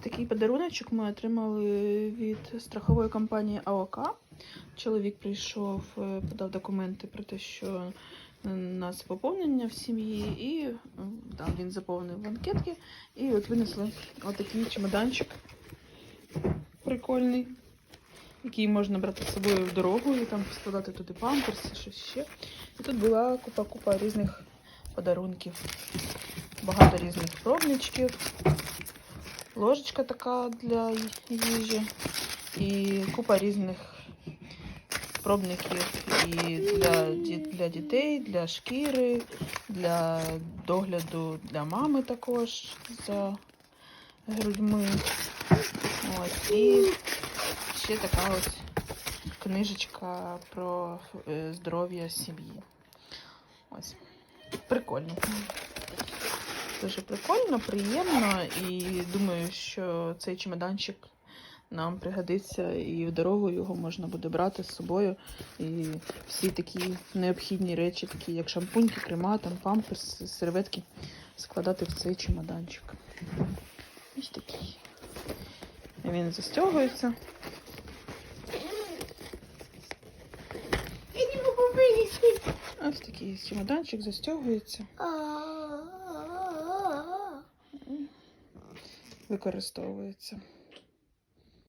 такий подаруночок ми отримали від страхової компанії АОК. Чоловік прийшов, е, подав документи про те, що у нас поповнення в сім'ї, і е, там він заповнив анкетки, і от винесли отакий чемоданчик прикольний, який можна брати з собою в дорогу і там складати туди памперси, щось ще. І тут була купа-купа різних подарунків. Багато різних пробничків, ложечка така для їжі і купа різних пробників і для, для дітей, для шкіри, для догляду для мами також за грудьми. Ось. І ще така ось книжечка про е, здоров'я сім'ї. Ось. Прикольно. Дуже прикольно, приємно і думаю, що цей чемоданчик нам пригодиться і в дорогу його можна буде брати з собою. І всі такі необхідні речі, такі як шампуньки, крема, там памперс, серветки, складати в цей чемоданчик. Ось такий. Він застягується. Ось такий чемоданчик застягується, використовується.